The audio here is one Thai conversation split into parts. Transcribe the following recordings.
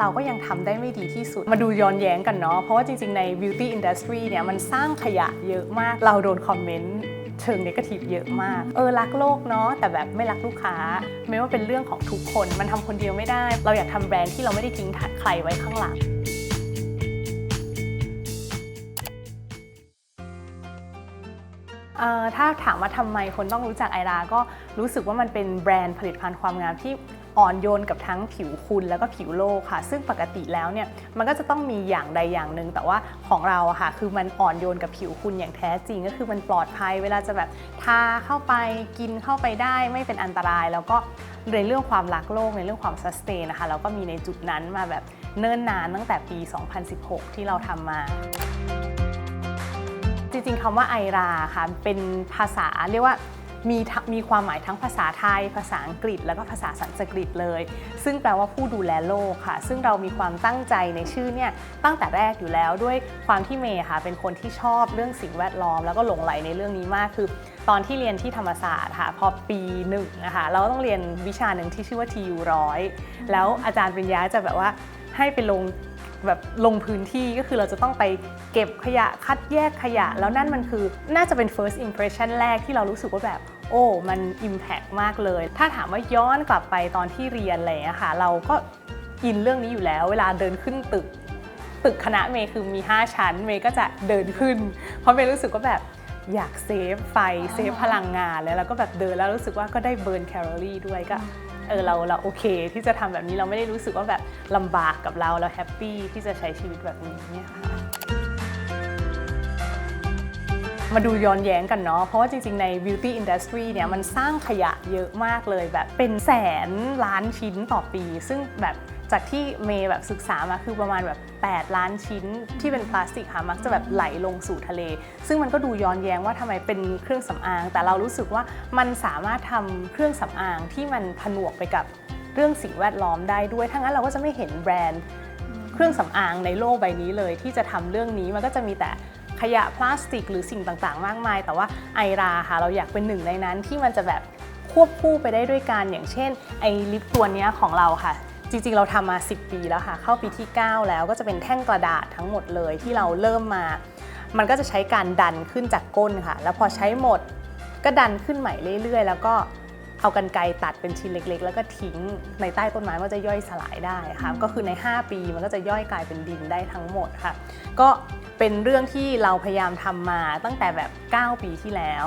เราก็ยังทำได้ไม่ดีที่สุด มาดูย้อนแย้งกันเนาะ เพราะว่าจริงๆ ใน beauty industry เนี่ยมันสร้างขยะเยอะมาก เราโดนคอมเมนต์เชิงนกาทีฟเยอะมาก เออรักโลกเนาะแต่แบบไม่รักลูกค้า ไม่ว่าเป็นเรื่องของทุกคน มันทำคนเดียวไม่ได้ เราอยากทำแบรนด์ที่เราไม่ได้ทิ้งใครไว้ข้างหลังถ้าถามว่าทำไมคนต้องรู้จักไอราก็รู้สึกว่ามันเป็นแบรนด์ผลิตภัณฑ์ความงามที่ อ่อนโยนกับทั้งผิวคุณแล้วก็ผิวโลกค่ะ ซึ่งปกติแล้วเนี่ยมันก็จะต้องมีอย่างใดอย่างหนึ่ง แต่ว่าของเราอะค่ะคือมันอ่อนโยนกับผิวคุณอย่างแท้จริง ก็คือมันปลอดภัยเวลาจะแบบทาเข้าไปกินเข้าไปได้ไม่เป็นอันตรายแล้วก็ในเรื่องความรักโลกในเรื่องความสแตนนะคะเราก็มีในจุดนั้นมาแบบเนิ่นนานตั้งแต่ปี 2016 ที่เราทำมาจริงๆคำว่าไอราค่ะเป็นภาษาเรียกว่า มีมีความหมายทั้งภาษาไทย ภาษาอังกฤษ แล้วก็ภาษาสันสกฤตเลย ซึ่งแปลว่าผู้ดูแลโลกค่ะ ซึ่งเรามีความตั้งใจในชื่อเนี่ยตั้งแต่แรกอยู่แล้วด้วยความที่เมย์ค่ะเป็นคนที่ชอบเรื่องสิ่งแวดล้อม แล้วก็หลงไหลในเรื่องนี้มากคือ ตอนที่เรียนที่ธรรมศาสตร์ค่ะพอปีหนึ่งนะคะเราก็ต้องเรียนวิชาหนึ่งที่ชื่อว่า TU ร้อยแล้วอาจารย์ปริญญาจะแบบว่าให้ไปลงแบบลงพื้นที่ก็คือเราจะต้องไปเก็บขยะคัดแยกขยะ แล้วนั่นมันคือน่าจะเป็น first impression แรกที่เรารู้สึกว่าแบบ โอ้ มัน impact มากเลย ถ้าถามว่าย้อนกลับไปตอนที่เรียนอะไรอย่างเลยค่ะเราก็อินเรื่องนี้อยู่แล้ว เวลาเดินขึ้นตึก ตึกคณะเมย์คือมี 5 ชั้น เมย์ก็จะเดินขึ้น เพราะเมย์รู้สึกว่าแบบอยากเซฟไฟเซฟพลังงานแล้วเราก็แบบเดินแล้วรู้สึกว่าก็ได้เบิร์นแคลอรี่ด้วยก็เออเราเราโอเคที่จะทำแบบนี้เราไม่ได้รู้สึกว่าแบบลำบากกับเราเราแฮปปี้ที่จะใช้ชีวิตแบบนี้เนี่ยค่ะ มาดูย้อนแย้งกันเนาะ เพราะว่าจริง ๆ ใน beauty industry เนี่ยมันสร้างขยะเยอะมากเลยแบบเป็นแสนล้านชิ้นต่อปี ซึ่งแบบจากที่เมย์แบบศึกษามาคือประมาณแบบ 8 ล้านชิ้นที่เป็นพลาสติกค่ะมักจะแบบไหลลงสู่ทะเล ซึ่งมันก็ดูย้อนแย้งว่าทำไมเป็นเครื่องสำอาง แต่เรารู้สึกว่ามันสามารถทำเครื่องสำอางที่มันผนวกไปกับเรื่องสิ่งแวดล้อมได้ด้วยถ้างั้นเราก็จะไม่เห็นแบรนด์เครื่องสำอางในโลกใบนี้เลย ที่จะทำเรื่องนี้มันก็จะมีแต่ ยะพลาสติก หรือสิ่งต่างๆ มากมาย แต่ว่าไอราค่ะเราอยากเป็นหนึ่งในนั้นที่มันจะแบบควบคู่ไปได้ด้วยกันอย่างเช่นไอลิปตัวนี้ของเราค่ะจริงๆ เราทำมา 10 ปีแล้วค่ะ เข้าปีที่ 9 แล้วก็จะเป็นแท่งกระดาษทั้งหมดเลยที่เราเริ่มมา มันก็จะใช้การดันขึ้นจากก้นค่ะ แล้วพอใช้หมดก็ดันขึ้นใหม่เรื่อยๆ แล้วก็เอากันไกตัดเป็นชิ้นเล็ก ๆ แล้วก็ทิ้งในใต้ต้นไม้มันก็จะย่อยสลายได้ค่ะ ก็คือใน 5 ปีมันก็จะย่อยกลายเป็นดินได้ทั้งหมดค่ะ ก็ เป็นเรื่องที่เราพยายามทำมาตั้งแต่แบบ 9 ปีที่แล้ว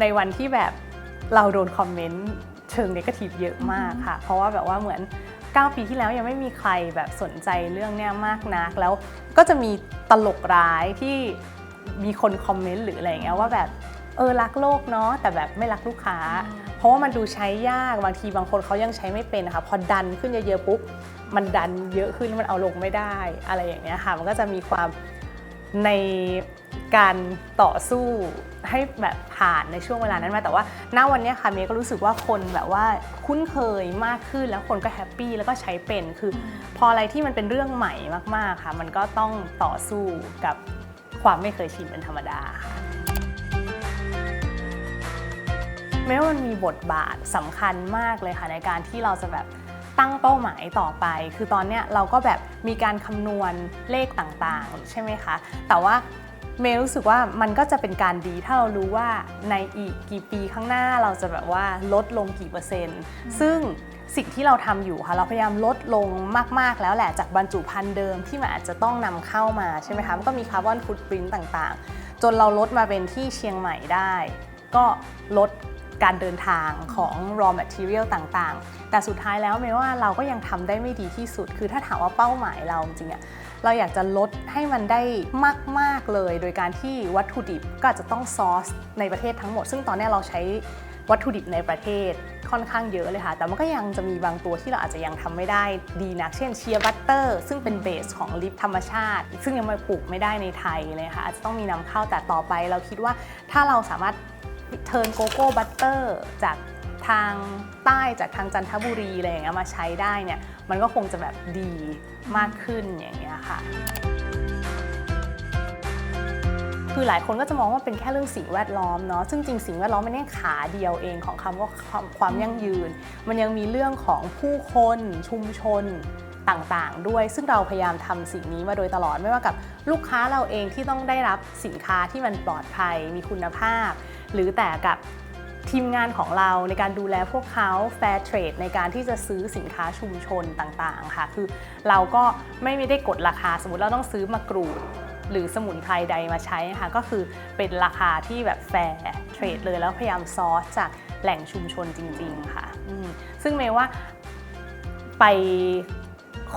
ในวันที่แบบเราโดนคอมเมนต์เชิงนกาทีฟเยอะมากค่ะ เพราะว่าแบบว่าเหมือน 9 ปีที่แล้วยังไม่มีใครแบบสนใจเรื่องเนี้ยมากนัก แล้วก็จะมีตลกร้ายที่มีคนคอมเมนต์หรืออะไรอย่างเงี้ยว่าแบบเออรักโลกเนาะแต่แบบไม่รักลูกค้า เพราะว่ามันดูใช้ยากบางทีบางคนเขายังใช้ไม่เป็นนะคะพอดันขึ้นเยอะๆปุ๊บมันดันเยอะขึ้นแล้วมันเอาลงไม่ได้อะไรอย่างเงี้ยค่ะ มันก็จะมีความ ในการต่อสู้ให้แบบผ่านในช่วงเวลานั้นมาแต่ว่าณวันนี้ค่ะเมย์ก็รู้สึกว่าคนแบบว่าคุ้นเคยมากขึ้นแล้วคนก็แฮปปี้แล้วก็ใช้เป็นคือ พออะไรที่มันเป็นเรื่องใหม่มากๆค่ะ มันก็ต้องต่อสู้กับความไม่เคยชินเป็นธรรมดาค่ะแม้ว่ามันมีบทบาทสำคัญมากเลยค่ะในการที่เราจะแบบ ตั้งเป้าหมายต่อไป คือตอนเนี้ยเราก็แบบมีการคำนวณเลขต่างๆ ใช่ไหมคะ แต่ว่าเมย์รู้สึกว่ามันก็จะเป็นการดีถ้าเรารู้ว่าในอีกกี่ปีข้างหน้าเราจะแบบว่าลดลงกี่เปอร์เซ็นต์ ซึ่งสิ่งที่เราทำอยู่ค่ะเราพยายามลดลงมาก ๆ แล้วแหละจากบรรจุภัณฑ์เดิมที่มันอาจจะต้องนำเข้ามาใช่ไหมคะมันก็มีคาร์บอนฟุตปรินต์ต่างๆ จนเราลดมาเป็นที่เชียงใหม่ได้ ก็ลด การเดินทางของ raw material ต่างๆ แต่สุดท้ายแล้วไม่ว่าเราก็ยังทำได้ไม่ดีที่สุด คือถ้าถามว่าเป้าหมายเราจริงๆอะเราอยากจะลดให้มันได้มาก ๆ เลย โดยการที่วัตถุดิบก็จะต้องซอร์สในประเทศทั้งหมด ซึ่งตอนนี้เราใช้วัตถุดิบในประเทศค่อนข้างเยอะเลยค่ะ แต่มันก็ยังจะมีบางตัวที่เราอาจจะยังทำไม่ได้ดีนัก เช่นเชียร์บัตเตอร์ซึ่งเป็นเบสของลิปธรรมชาติ ซึ่งยังมาปลูกไม่ได้ในไทยเลยค่ะ อาจจะต้องมีนำเข้าแต่ต่อไปเราคิดว่าถ้าเราสามารถ เทิร์นโกโก้บัตเตอร์จากทางใต้จากทางจันทบุรีอะไรอย่างเงี้ยมาใช้ได้เนี่ยมันก็คงจะแบบดีมากขึ้นอย่างเงี้ยค่ะ คือหลายคนก็จะมองว่าเป็นแค่เรื่องสิ่งแวดล้อมเนาะซึ่งจริงสิ่งแวดล้อมมันแค่ขาเดียวเองของคำว่าความความยั่งยืน มันยังมีเรื่องของผู้คนชุมชน ต่างๆ ด้วย ซึ่งเราพยายามทำสิ่งนี้มาโดยตลอดไม่ว่ากับลูกค้าเราเองที่ต้องได้รับสินค้าที่มันปลอดภัยมีคุณภาพ หรือแต่กับทีมงานของเราในการดูแลพวกเขา fair trade ในการที่จะซื้อสินค้าชุมชนต่างๆ ค่ะ คือเราก็ไม่ได้กดราคา สมมติเราต้องซื้อมากรูดหรือสมุนไพรใดมาใช้นะคะก็คือเป็นราคาที่แบบแฟร์เทรดเลยแล้วพยายามซอร์สจากแหล่งชุมชนจริง ๆ ค่ะ ซึ่งเมย์ว่าไป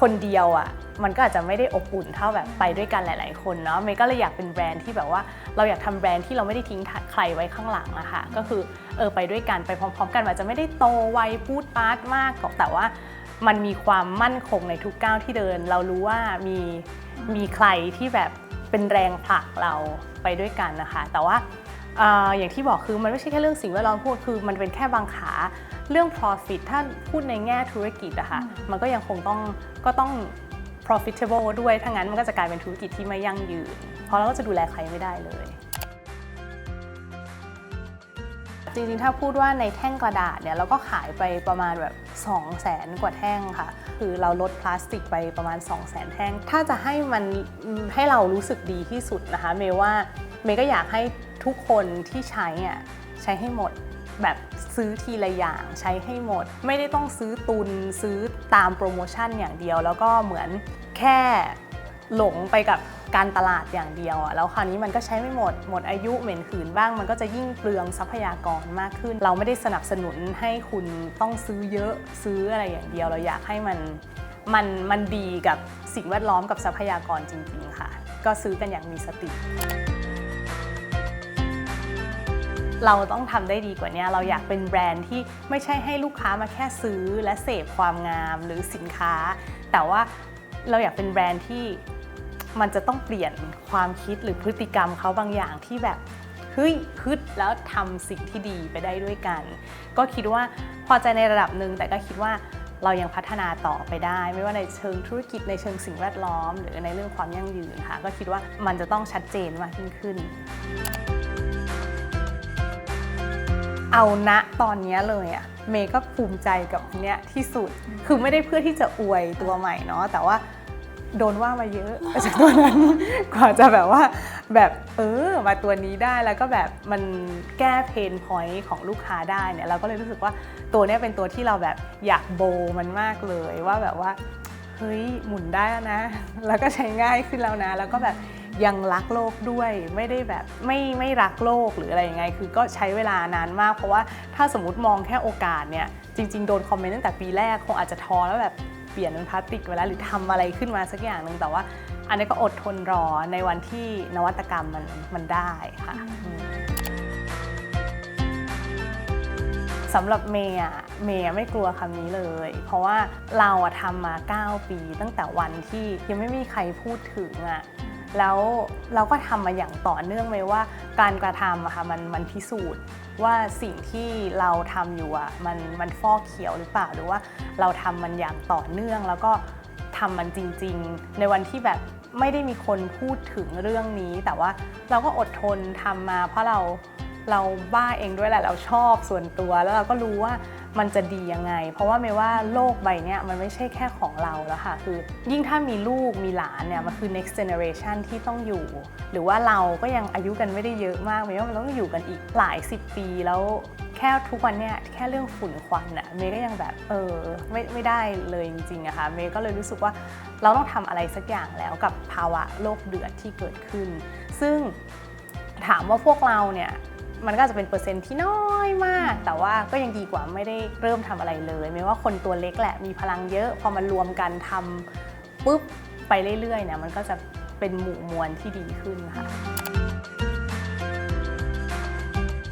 คนเดียวอะ่ะมันก็อาจจะไม่ได้อบอุ่นเท่าแบบไปด้วยกันหลาย ๆ คนเนาะเมย์ก็เลยอยากเป็นแบรนด์ที่แบบว่าเราอยากทำแบรนด์ที่เราไม่ได้ทิ้งใครไว้ข้างหลังอะค่ะก็คือเออไปด้วยกันไปพร้อม ๆ กันอาจจะไม่ได้โตไวพูดปาร์ตมากแต่ว่ามันมีความมั่นคงในทุกก้าวที่เดิน เรารู้ว่ามีมีใครที่แบบเป็นแรงผลักเราไปด้วยกันนะคะ แต่ว่า อออย่างที่บอกคือมันไม่ใช่แค่เรื่องสิ่งแวดล้อมพูดคือมันเป็นแค่บางขาเรื่อง profit ถ้าพูดในแง่ธุรกิจอะค่ะมันก็ยังคงต้องก็ต้อง profitable ด้วยถ้างั้นมันก็จะกลายเป็นธุรกิจที่ไม่ยั่งยืน เพราะเราก็จะดูแลใครไม่ได้เลย จริงๆ ถ้าพูดว่าในแท่งกระดาษเนี่ยเราก็ขายไปประมาณแบบ2 0 0แสนกว่าแท่งค่ะ คือเราลดพลาสติกไปประมาณ 2 0 0แสนแท่ง ถ้าจะให้มันให้เรารู้สึกดีที่สุดนะคะเมย์ว่า เมย์ก็อยากให้ทุกคนที่ใช้อะใช้ให้หมดแบบซื้อทีละอย่างใช้ให้หมด ไม่ได้ต้องซื้อตุนซื้อตามโปรโมชั่นอย่างเดียว แล้วก็เหมือนแค่หลงไปกับการตลาดอย่างเดียวอะแล้วคราวนี้มันก็ใช้ไม่หมดหมดอายุเหม็นขืนบ้าง มันก็จะยิ่งเปลืองทรัพยากรมากขึ้น เราไม่ได้สนับสนุนให้คุณต้องซื้อเยอะซื้ออะไรอย่างเดียว เราอยากให้มันมันมันดีกับสิ่งแวดล้อมกับทรัพยากรจริง ๆ ค่ะ ก็ซื้อกันอย่างมีสติ เราต้องทำได้ดีกว่านี้เราอยากเป็นแบรนด์ที่ไม่ใช่ให้ลูกค้ามาแค่ซื้อและเสพความงามหรือสินค้า แต่ว่าเราอยากเป็นแบรนด์ที่มันจะต้องเปลี่ยนความคิดหรือพฤติกรรมเขาบางอย่างที่แบบเฮ้ยฮึดแล้วทำสิ่งที่ดีไปได้ด้วยกัน ก็คิดว่าพอใจในระดับหนึ่งแต่ก็คิดว่าเรายังพัฒนาต่อไปได้ ไม่ว่าในเชิงธุรกิจในเชิงสิ่งแวดล้อม หรือในเรื่องความยั่งยืนค่ะ ก็คิดว่ามันจะต้องชัดเจนมากยิ่งขึ้น เอาณตอนนี้เลยอะเมย์ก็ภูมิใจกับเนี้ยที่สุด คือไม่ได้เพื่อที่จะอวยตัวใหม่เนาะแต่ว่าโดนว่ามาเยอะจากตัวนั้นกว่าจะแบบว่าแบบเออมาตัวนี้ได้แล้วก็แบบมันแก้เพนพอยต์ของลูกค้าได้เนี่ยเราก็เลยรู้สึกว่าตัวเนี้ยเป็นตัวที่เราแบบอยากโบมันมากเลยว่าแบบว่าเฮ้ยหมุนได้แล้วนะ แล้วก็ใช้ง่ายขึ้นแล้วนะ แล้วก็แบบ ยังรักโลกด้วยไม่ได้แบบไม่ไม่รักโลกหรืออะไรยังไง คือก็ใช้เวลานานมาก เพราะว่าถ้าสมมติมองแค่โอกาสเนี่ยจริง ๆ โดนคอมเมนต์ตั้งแต่ปีแรกคงอาจจะท้อแล้วแบบเปลี่ยนเป็นพลาสติกไปแล้วหรือทำอะไรขึ้นมาสักอย่างหนึ่งแต่ว่า อันนี้ก็อดทนรอในวันที่นวัตกรรมมันมันได้ค่ะสำหรับเมย์อะเมย์ไม่กลัวคำนี้เลย เพราะว่าเราอะทำมา 9 ปีตั้งแต่วันที่ยังไม่มีใครพูดถึงอะ แล้วเราก็ทำมาอย่างต่อเนื่องเลยว่า การกระทำอะค่ะมันมันพิสูจน์ว่าสิ่งที่เราทำอยู่อะมันมันฟอกเขียวหรือเปล่าหรือว่าเราทำมันอย่างต่อเนื่องแล้วก็ทำมันจริง ๆ ในวันที่แบบไม่ได้มีคนพูดถึงเรื่องนี้ แต่ว่าเราก็อดทนทำมาเพราะเรา เราบ้าเองด้วยแหละเราชอบส่วนตัวแล้วเราก็รู้ว่ามันจะดียังไง เพราะว่าไม่ว่าโลกใบนี้มันไม่ใช่แค่ของเราแล้วค่ะ คือยิ่งถ้ามีลูกมีหลานเนี่ยมันคือ next generation ที่ต้องอยู่ หรือว่าเราก็ยังอายุกันไม่ได้เยอะมากเมย์ว่ามันต้องอยู่กันอีกหลายสิบปีแล้วแค่ทุกวันเนี่ยแค่เรื่องฝุ่นควันอะเมย์ก็ยังแบบเออไม่ไม่ได้เลยจริงๆอะค่ะเมย์ก็เลยรู้สึกว่าเราต้องทำอะไรสักอย่างแล้วกับภาวะโลกเดือดที่เกิดขึ้น ซึ่งถามว่าพวกเราเนี่ย มันก็อาจจะเป็นเปอร์เซ็นต์ที่น้อยมาก แต่ว่าก็ยังดีกว่าไม่ได้เริ่มทำอะไรเลย ไม่ว่าคนตัวเล็กแหละมีพลังเยอะ พอมันรวมกันทำปุ๊บไปเรื่อยๆเนี่ยมันก็จะเป็นหมู่มวลที่ดีขึ้นค่ะ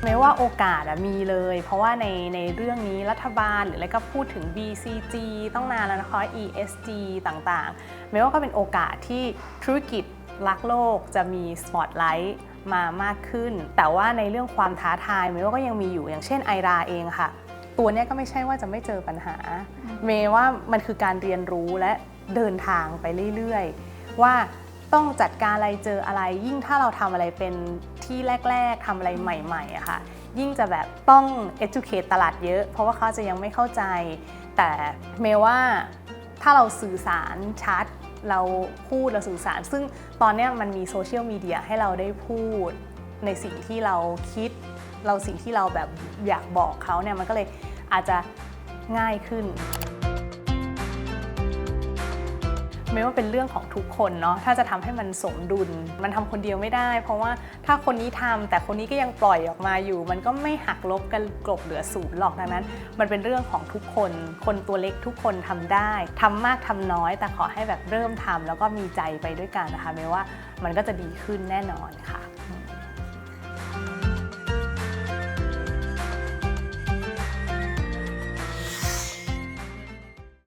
ไม่ว่าโอกาสมีเลย เพราะว่าในในเรื่องนี้รัฐบาลหรืออะไรก็พูดถึง BCG ต้องนานแล้วนะคะ ESG ต่างๆ ไม่ว่าก็เป็นโอกาสที่ธุรกิจรักโลกจะมีสปอตไลท์ มามากขึ้น แต่ว่าในเรื่องความท้าทายไม่ว่าก็ยังมีอยู่อย่างเช่นไอราเองค่ะ ตัวเนี้ยก็ไม่ใช่ว่าจะไม่เจอปัญหา เมย์ว่ามันคือการเรียนรู้และเดินทางไปเรื่อยๆ ว่าต้องจัดการอะไรเจออะไร ยิ่งถ้าเราทำอะไรเป็นที่แรก ๆทำอะไรใหม่ๆอะค่ะ ยิ่งจะแบบต้อง educate ตลาดเยอะ เพราะว่าเขาจะยังไม่เข้าใจ แต่เมย์ว่าถ้าเราสื่อสารชัด เราพูดเราสื่อสาร ซึ่งตอนนี้มันมีโซเชียลมีเดียให้เราได้พูดในสิ่งที่เราคิด เราสิ่งที่เราแบบอยากบอกเขาเนี่ยมันก็เลยอาจจะง่ายขึ้น ไม่ว่าเป็นเรื่องของทุกคนเนาะถ้าจะทำให้มันสมดุล มันทำคนเดียวไม่ได้ เพราะว่าถ้าคนนี้ทำแต่คนนี้ก็ยังปล่อยออกมาอยู่ มันก็ไม่หักลบกันกลบเหลือศูนย์หรอกดังนั้น มันเป็นเรื่องของทุกคน คนตัวเล็กทุกคนทำได้ทำมากทำน้อย แต่ขอให้แบบเริ่มทำแล้วก็มีใจไปด้วยกันนะคะไม่ว่ามันก็จะดีขึ้นแน่นอนค่ะ